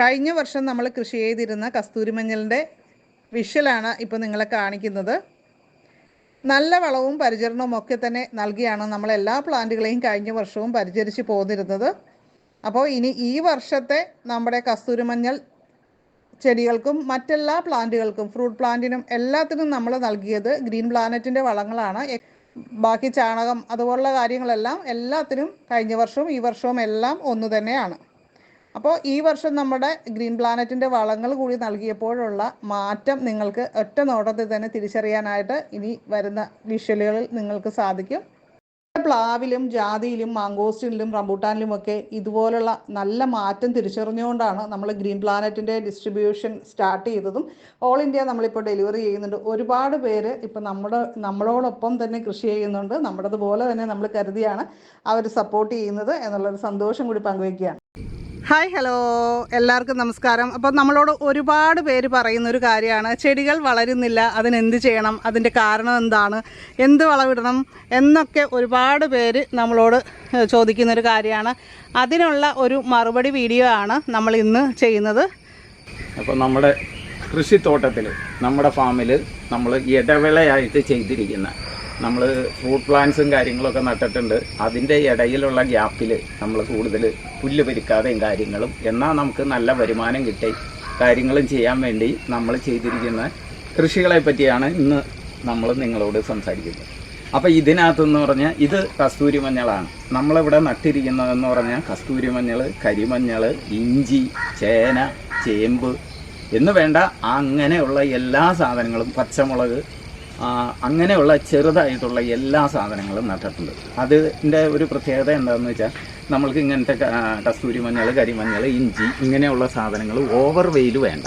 കഴിഞ്ഞ വർഷം നമ്മൾ കൃഷി ചെയ്തിരുന്ന കസ്തൂരിമഞ്ഞളിന്റെ വിഷലാണ് ഇപ്പോൾ നിങ്ങളെ കാണിക്കുന്നത്. നല്ല വളവും പരിചരണവും ഒക്കെ തന്നെ നൽകിയാണ് നമ്മൾ എല്ലാ പ്ലാന്റുകളെയും കഴിഞ്ഞ വർഷവും പരിചരിച്ച് പോന്നിരുന്നത്. അപ്പോൾ ഇനി ഈ വർഷത്തെ നമ്മുടെ കസ്തൂരിമഞ്ഞൾ ചെടികൾക്കും മറ്റെല്ലാ പ്ലാന്റുകൾക്കും ഫ്രൂട്ട് പ്ലാന്റിനും എല്ലാത്തിനും നമ്മൾ നൽകിയത് ഗ്രീൻ പ്ലാനറ്റിന്റെ വളങ്ങളാണ്. ബാക്കി ചാണകം അതുപോലുള്ള കാര്യങ്ങളെല്ലാം എല്ലാത്തിനും കഴിഞ്ഞ വർഷവും ഈ വർഷവും എല്ലാം ഒന്ന് തന്നെയാണ്. അപ്പോൾ ഈ വർഷം നമ്മുടെ ഗ്രീൻ പ്ലാനറ്റിന്റെ വളങ്ങൾ കൂടി നൽകിയപ്പോഴുള്ള മാറ്റം നിങ്ങൾക്ക് ഒറ്റ നോട്ടത്തിൽ തന്നെ തിരിച്ചറിയാനായിട്ട് ഇനി വരുന്ന വിഷ്വലുകളിൽ നിങ്ങൾക്ക് സാധിക്കും. പ്ലാവിലും ജാതിയിലും മാങ്കോസ്റ്റിനിലും റംബൂട്ടാനിലും ഒക്കെ ഇതുപോലുള്ള നല്ല മാറ്റം തിരിച്ചറിഞ്ഞുകൊണ്ടാണ് നമ്മൾ ഗ്രീൻ പ്ലാനറ്റിന്റെ ഡിസ്ട്രിബ്യൂഷൻ സ്റ്റാർട്ട് ചെയ്തതും. ഓൾ ഇന്ത്യ നമ്മളിപ്പോൾ ഡെലിവറി ചെയ്യുന്നുണ്ട്. ഒരുപാട് പേര് ഇപ്പോൾ നമ്മുടെ നമ്മളോടൊപ്പം തന്നെ കൃഷി ചെയ്യുന്നുണ്ട്. നമ്മുടേതുപോലെ തന്നെ നമ്മൾ കരുതിയാണ് അവർ സപ്പോർട്ട് ചെയ്യുന്നത് എന്നുള്ളൊരു സന്തോഷം കൂടി പങ്കുവയ്ക്കുകയാണ് ഹായ് ഹലോ എല്ലാവർക്കും നമസ്കാരം. അപ്പം നമ്മളോട് ഒരുപാട് പേര് പറയുന്ന ഒരു കാര്യമാണ്. ചെടികൾ വളരുന്നില്ല അതിനെന്ത് ചെയ്യണം അതിന്റെ കാരണം എന്താണ് എന്ത് വളവിടണം എന്നൊക്കെ ഒരുപാട് പേര് നമ്മളോട് ചോദിക്കുന്നൊരു കാര്യമാണ്. അതിനുള്ള ഒരു മറുപടി വീഡിയോ ആണ് നമ്മൾ ഇന്ന് ചെയ്യുന്നത്. അപ്പോൾ നമ്മുടെ കൃഷിത്തോട്ടത്തിൽ നമ്മുടെ ഫാമിൽ നമ്മൾ ഇടവേളയായിട്ട് ചെയ്തിരിക്കുന്ന നമ്മൾ ഫ്രൂട്ട് പ്ലാന്റ്സും കാര്യങ്ങളൊക്കെ നട്ടിട്ടുണ്ട്. അതിന്റെ ഇടയിലുള്ള ഗ്യാപ്പിൽ നമ്മൾ കൂടുതൽ പുല്ല് പെരുക്കാതെയും കാര്യങ്ങളും എന്നാൽ നമുക്ക് നല്ല വരുമാനം കിട്ടി കാര്യങ്ങളും ചെയ്യാൻ വേണ്ടി നമ്മൾ ചെയ്തിരിക്കുന്ന കൃഷികളെ പറ്റിയാണ് ഇന്ന് നമ്മൾ നിങ്ങളോട് സംസാരിക്കുന്നത്. അപ്പോൾ ഇതിനകത്തെന്ന് പറഞ്ഞാൽ ഇത് കസ്തൂരി മഞ്ഞളാണ്. നമ്മളിവിടെ നട്ടിരിക്കുന്നതെന്ന് പറഞ്ഞാൽ കസ്തൂരി മഞ്ഞൾ കരിമഞ്ഞൾ ഇഞ്ചി ചേന ചേമ്പ് എന്ന് വേണ്ട അങ്ങനെയുള്ള എല്ലാ സാധനങ്ങളും പച്ചമുളക് അങ്ങനെയുള്ള ചെറുതായിട്ടുള്ള എല്ലാ സാധനങ്ങളും നട്ടിട്ടുണ്ട്. അതിന്റെ ഒരു പ്രത്യേകത എന്താണെന്ന് വെച്ചാൽ നമ്മൾക്ക് ഇങ്ങനത്തെ കസ്തൂരി മഞ്ഞൾ കരിമഞ്ഞൾ ഇഞ്ചി ഇങ്ങനെയുള്ള സാധനങ്ങൾ ഓവർ വെയിൽ വേണ്ട.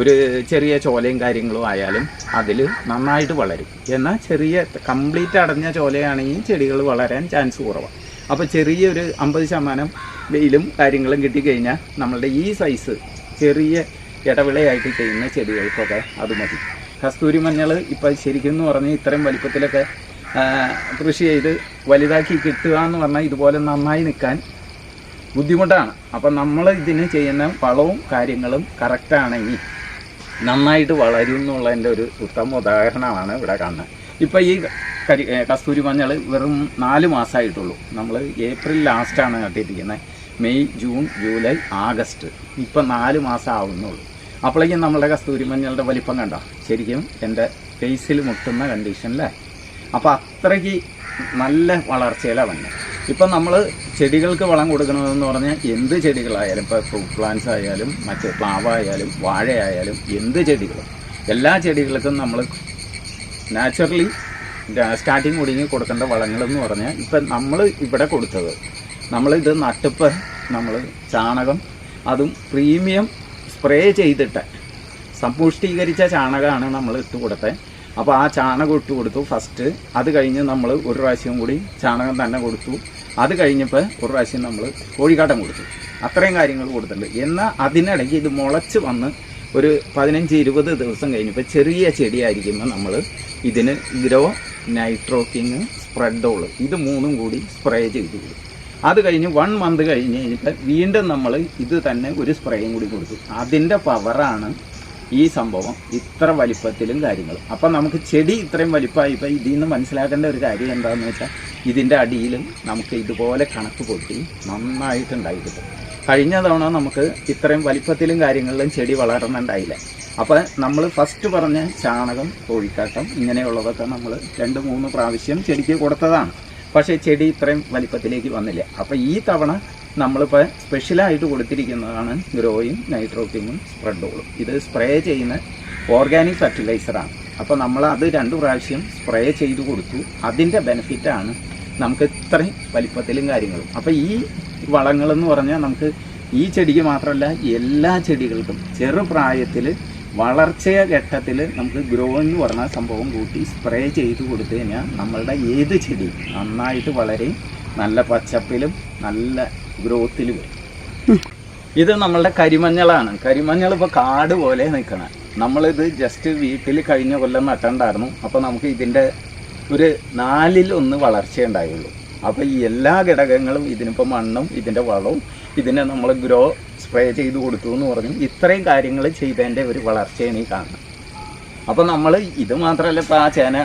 ഒരു ചെറിയ ചോലയും കാര്യങ്ങളും ആയാലും അതിൽ നന്നായിട്ട് വളരും. എന്നാൽ ചെറിയ കംപ്ലീറ്റ് അടഞ്ഞ ചോലയാണെങ്കിൽ ചെടികൾ വളരാൻ ചാൻസ് കുറവാണ് അപ്പോൾ ചെറിയൊരു അമ്പത് ശതമാനം വെയിലും കാര്യങ്ങളും കിട്ടിക്കഴിഞ്ഞാൽ നമ്മളുടെ ഈ സൈസ് ചെറിയ ഇടവിളയായിട്ട് ചെയ്യുന്ന ചെടികൾക്കൊക്കെ അത് മതി. കസ്തൂരി മഞ്ഞൾ ഇപ്പം ശരിക്കും എന്ന് പറഞ്ഞാൽ ഇത്രയും വലിപ്പത്തിലൊക്കെ കൃഷി ചെയ്ത് വലുതാക്കി കിട്ടുക എന്ന് പറഞ്ഞാൽ ഇതുപോലെ നന്നായി നിൽക്കാൻ ബുദ്ധിമുട്ടാണ്. അപ്പം നമ്മൾ ഇതിന് ചെയ്യുന്ന വളവും കാര്യങ്ങളും കറക്റ്റാണെങ്കിൽ നന്നായിട്ട് വളരും എന്നുള്ളതിന്റെ ഒരു ഉത്തമ ഉദാഹരണമാണ് ഇവിടെ കാണുന്നത്. ഇപ്പോൾ ഈ കരി കസ്തൂരി മഞ്ഞൾ വെറും നാല് മാസമായിട്ടുള്ളൂ നമ്മൾ ഏപ്രിൽ ലാസ്റ്റാണ് നട്ടിരിക്കുന്നത്. May June July August. ഇപ്പം നാല് മാസം ആവുന്നുള്ളൂ അപ്പോഴേക്കും നമ്മളുടെ കസ്തൂരി മഞ്ഞളുടെ വലിപ്പം കണ്ടോ? ശരിക്കും എന്റെ ഫേസിൽ മുട്ടുന്ന കണ്ടീഷനിലെ അപ്പോൾ അത്രയ്ക്ക് നല്ല വളർച്ചയിലാണ് വന്നത് ഇപ്പം നമ്മൾ ചെടികൾക്ക് വളം കൊടുക്കണമെന്ന് പറഞ്ഞാൽ എന്ത് ചെടികളായാലും ഇപ്പോൾ ഫ്രൂട്ട് പ്ലാന്റ്സ് ആയാലും മറ്റ് പ്ലാവായാലും വാഴയായാലും എന്ത് ചെടികളും. എല്ലാ ചെടികൾക്കും നമ്മൾ നാച്ചുറലി സ്റ്റാർട്ടിങ് ഒടുങ്ങി കൊടുക്കേണ്ട വളങ്ങളെന്ന് പറഞ്ഞാൽ ഇപ്പം നമ്മൾ ഇവിടെ കൊടുത്തത്. നമ്മളിത് നട്ടിപ്പ് നമ്മൾ ചാണകം അതും പ്രീമിയം സ്പ്രേ ചെയ്തിട്ട് സമ്പുഷ്ടീകരിച്ച ചാണകമാണ് നമ്മൾ ഇട്ട് കൊടുത്തത് അപ്പോൾ ആ ചാണകം ഇട്ട് കൊടുത്തു ഫസ്റ്റ് അത് കഴിഞ്ഞ് നമ്മൾ ഒരു പ്രാവശ്യം കൂടി ചാണകം തന്നെ കൊടുത്തു. അത് കഴിഞ്ഞപ്പോൾ ഒരു പ്രാവശ്യം നമ്മൾ കോഴിക്കാട്ടം കൊടുത്തു. അത്രയും കാര്യങ്ങൾ കൊടുത്തിട്ടുണ്ട്. എന്നാൽ അതിനിടയ്ക്ക് ഇത് മുളച്ച് വന്ന് ഒരു പതിനഞ്ച് ഇരുപത് ദിവസം കഴിഞ്ഞപ്പോൾ ചെറിയ ചെടിയായിരിക്കുമ്പോൾ നമ്മൾ ഇതിന് ഗ്രോ നൈട്രോക്കിങ് സ്പ്രെഡോൾ ഇത് മൂന്നും കൂടി സ്പ്രേ ചെയ്തു കൊടുക്കും അത് കഴിഞ്ഞ് വൺ മന്ത് കഴിഞ്ഞ് കഴിഞ്ഞിട്ട് വീണ്ടും നമ്മൾ ഇത് തന്നെ ഒരു സ്പ്രേയും കൂടി കൊടുത്തു. അതിന്റെ പവറാണ് ഈ സംഭവം ഇത്ര വലിപ്പത്തിലും കാര്യങ്ങൾ അപ്പം നമുക്ക് ചെടി ഇത്രയും വലിപ്പമായി ഇപ്പം ഇതിൽ നിന്ന് മനസ്സിലാക്കേണ്ട ഒരു കാര്യം എന്താണെന്ന് വെച്ചാൽ ഇതിന്റെ അടിയിലും നമുക്ക് ഇതുപോലെ കണക്ക് പൊട്ടി നന്നായിട്ടുണ്ടായി കിട്ടും. കഴിഞ്ഞ തവണ നമുക്ക് ഇത്രയും വലിപ്പത്തിലും കാര്യങ്ങളിലും ചെടി വളർന്നുണ്ടായില്ല അപ്പോൾ നമ്മൾ ഫസ്റ്റ് പറഞ്ഞ ചാണകം കോഴിക്കാട്ടം ഇങ്ങനെയുള്ളതൊക്കെ നമ്മൾ രണ്ട് മൂന്ന് പ്രാവശ്യം ചെടിക്ക് കൊടുത്തതാണ്. പക്ഷേ ചെടി ഇത്രയും വലിപ്പത്തിലേക്ക് വന്നില്ല. അപ്പോൾ ഈ തവണ നമ്മളിപ്പോൾ സ്പെഷ്യലായിട്ട് കൊടുത്തിരിക്കുന്നതാണ് ഗ്രോയും നൈട്രോക്കിങ്ങും സ്പ്രെഡോളും ഇത് സ്പ്രേ ചെയ്യുന്ന ഓർഗാനിക് ഫെർട്ടിലൈസറാണ് അപ്പോൾ നമ്മൾ അത് രണ്ട് പ്രാവശ്യം സ്പ്രേ ചെയ്ത് കൊടുത്തു. അതിന്റെ ബെനിഫിറ്റാണ് നമുക്ക് ഇത്രയും വലിപ്പത്തിലും കാര്യങ്ങളും. അപ്പോൾ ഈ വളങ്ങളെന്ന് പറഞ്ഞാൽ നമുക്ക് ഈ ചെടിക്ക് മാത്രമല്ല എല്ലാ ചെടികൾക്കും ചെറുപ്രായത്തിൽ വളർച്ചയ ഘട്ടത്തിൽ നമുക്ക് ഗ്രോ എന്ന് പറഞ്ഞ സംഭവം കൂട്ടി സ്പ്രേ ചെയ്ത് കൊടുത്തു കഴിഞ്ഞാൽ നമ്മളുടെ ഏത് ചെടി നന്നായിട്ട് വളരെ നല്ല പച്ചപ്പിലും നല്ല ഗ്രോത്തിൽ വരും. ഇത് നമ്മളുടെ കരിമഞ്ഞളാണ്. കരിമഞ്ഞൾ ഇപ്പോൾ കാട് പോലെ നിൽക്കണം. നമ്മളിത് ജസ്റ്റ് വീട്ടിൽ കഴിഞ്ഞ കൊല്ലം നട്ടണ്ടായിരുന്നു അപ്പോൾ നമുക്ക് ഇതിന്റെ ഒരു നാലിൽ ഒന്ന് വളർച്ച ഉണ്ടായുള്ളൂ. അപ്പോൾ ഈ എല്ലാ ഘടകങ്ങളും ഇതിനിപ്പോൾ മണ്ണും ഇതിന്റെ വളവും ഇതിനെ നമ്മൾ ഗ്രോ സ്പ്രേ ചെയ്ത് കൊടുത്തു എന്ന് പറഞ്ഞു ഇത്രയും കാര്യങ്ങൾ ചെയ്തതിന്റെ ഒരു വളർച്ചയാണ് ഈ കാണുന്നത്. അപ്പോൾ നമ്മൾ ഇത് മാത്രമല്ല ഇപ്പോൾ ആ ചേന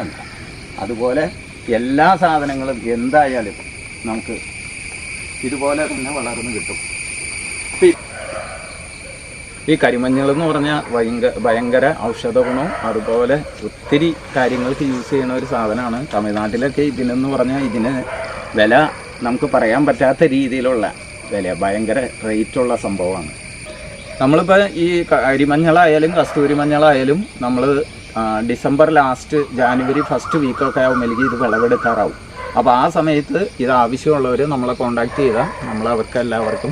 അതുപോലെ എല്ലാ സാധനങ്ങളും എന്തായാലും നമുക്ക് ഇതുപോലെ തന്നെ വളർന്ന് കിട്ടും. ഈ കരിമഞ്ഞൾ എന്ന് പറഞ്ഞാൽ ഭയങ്കര ഭയങ്കര ഔഷധ ഗുണവും അതുപോലെ ഒത്തിരി കാര്യങ്ങൾക്ക് യൂസ് ചെയ്യുന്ന ഒരു സാധനമാണ്. തമിഴ്നാട്ടിലൊക്കെ ഇതിനെന്ന് പറഞ്ഞാൽ ഇതിന് വില നമുക്ക് പറയാൻ പറ്റാത്ത രീതിയിലുള്ള വില ഭയങ്കര റേറ്റുള്ള സംഭവമാണ്. നമ്മളിപ്പോൾ ഈ അരിമഞ്ഞളായാലും കസ്തൂരി മഞ്ഞളായാലും നമ്മൾ ഡിസംബർ ലാസ്റ്റ് ജാനുവരി ഫസ്റ്റ് വീക്കൊക്കെ ആകുമ്പോഴേക്കും ഇത് വിളവെടുക്കാറാവും. അപ്പോൾ ആ സമയത്ത് ഇത് ആവശ്യമുള്ളവർ നമ്മളെ കോണ്ടാക്ട് ചെയ്താൽ നമ്മൾ അവർക്ക് എല്ലാവർക്കും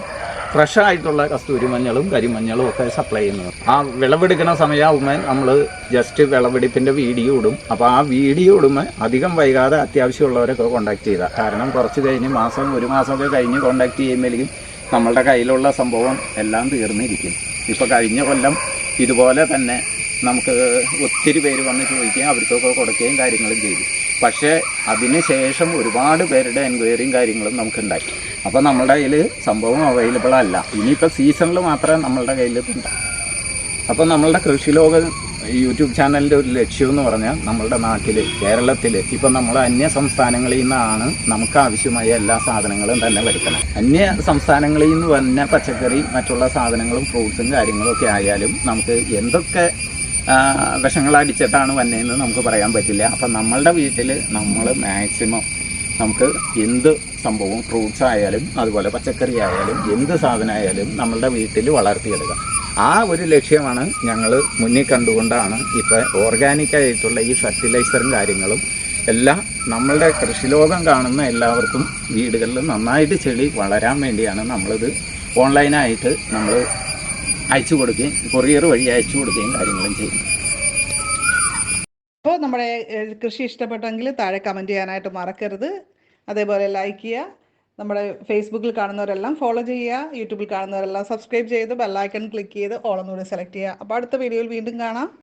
ഫ്രഷ് ആയിട്ടുള്ള കസ്തൂരി മഞ്ഞളും കരിമഞ്ഞളും ഒക്കെ സപ്ലൈ ചെയ്യുന്നത്. ആ വിളവെടുക്കുന്ന സമയമാകുമ്പോൾ നമ്മൾ ജസ്റ്റ് വിളവെടുപ്പിന്റെ വീഡിയോ ഇടും. അപ്പോൾ ആ വീഡിയോ ഇടുമ്പോൾ അധികം വൈകാതെ അത്യാവശ്യമുള്ളവരൊക്കെ കോണ്ടാക്ട് ചെയ്താൽ കാരണം കുറച്ച് കഴിഞ്ഞ് മാസം ഒരു മാസമൊക്കെ കഴിഞ്ഞ് കോണ്ടാക്ട് ചെയ്യുമ്പോഴേക്കും നമ്മളുടെ കയ്യിലുള്ള സംഭവം എല്ലാം തീർന്നിരിക്കും. ഇപ്പോൾ കഴിഞ്ഞ കൊല്ലം ഇതുപോലെ തന്നെ നമുക്ക് ഒത്തിരി പേര് വന്ന് ചോദിക്കുകയും അവർക്കൊക്കെ കൊടുക്കുകയും കാര്യങ്ങളും ചെയ്തു. പക്ഷേ അതിന് ശേഷം ഒരുപാട് പേരുടെ എൻക്വയറിയും കാര്യങ്ങളും നമുക്കുണ്ടായി. അപ്പോൾ നമ്മളുടെ കയ്യിൽ സംഭവം അവൈലബിൾ അല്ല. ഇനിയിപ്പോൾ സീസണിൽ മാത്രമേ നമ്മളുടെ കയ്യിൽ ഉണ്ടാവും. അപ്പോൾ നമ്മളുടെ കൃഷി ലോക യൂട്യൂബ് ചാനലിന്റെ ഒരു ലക്ഷ്യം എന്ന് പറഞ്ഞാൽ നമ്മളുടെ നാട്ടിൽ കേരളത്തിൽ ഇപ്പം നമ്മൾ അന്യ സംസ്ഥാനങ്ങളിൽ നിന്നാണ് നമുക്ക് ആവശ്യമായ എല്ലാ സാധനങ്ങളും തന്നെ വരുത്തണം അന്യ സംസ്ഥാനങ്ങളിൽ നിന്ന് വന്ന പച്ചക്കറി മറ്റുള്ള സാധനങ്ങളും ഫ്രൂട്ട്സും കാര്യങ്ങളും ഒക്കെ ആയാലും നമുക്ക് എന്തൊക്കെ അടിച്ചിട്ടാണ് വന്നതെന്ന് നമുക്ക് പറയാൻ പറ്റില്ല. അപ്പം നമ്മളുടെ വീട്ടിൽ നമ്മൾ മാക്സിമം നമുക്ക് എന്ത് സംഭവവും ഫ്രൂട്ട്സ് ആയാലും അതുപോലെ പച്ചക്കറി ആയാലും എന്ത് സാധനമായാലും നമ്മളുടെ വീട്ടിൽ വളർത്തിയെടുക്കാം. ആ ഒരു ലക്ഷ്യമാണ് ഞങ്ങൾ മുന്നിൽ കണ്ടുകൊണ്ടാണ് ഇപ്പോൾ ഓർഗാനിക്കായിട്ടുള്ള ഈ ഫെർട്ടിലൈസറും കാര്യങ്ങളും എല്ലാം നമ്മളുടെ കൃഷിലോകം കാണുന്ന എല്ലാവർക്കും വീടുകളിൽ നന്നായിട്ട് ചെടി വളരാൻ വേണ്ടിയാണ് നമ്മളിത് ഓൺലൈനായിട്ട് നമ്മൾ അയച്ചു കൊടുക്കുകയും കൊറിയർ വഴി അയച്ചു കൊടുക്കുകയും കാര്യങ്ങളും ചെയ്യും അപ്പോൾ നമ്മുടെ കൃഷി ഇഷ്ടപ്പെട്ടെങ്കിൽ താഴെ കമന്റ് ചെയ്യാനായിട്ട് മറക്കരുത്. അതേപോലെ ലൈക്ക് ചെയ്യുക. നമ്മുടെ ഫേസ്ബുക്കിൽ കാണുന്നവരെല്ലാം ഫോളോ ചെയ്യുക. യൂട്യൂബിൽ കാണുന്നവരെല്ലാം സബ്സ്ക്രൈബ് ചെയ്ത് ബെല്ലൈക്കൺ ക്ലിക്ക് ചെയ്ത് ഓളൊന്നുകൂടി സെലക്ട് ചെയ്യുക. അപ്പോൾ അടുത്ത വീഡിയോയിൽ വീണ്ടും കാണാം.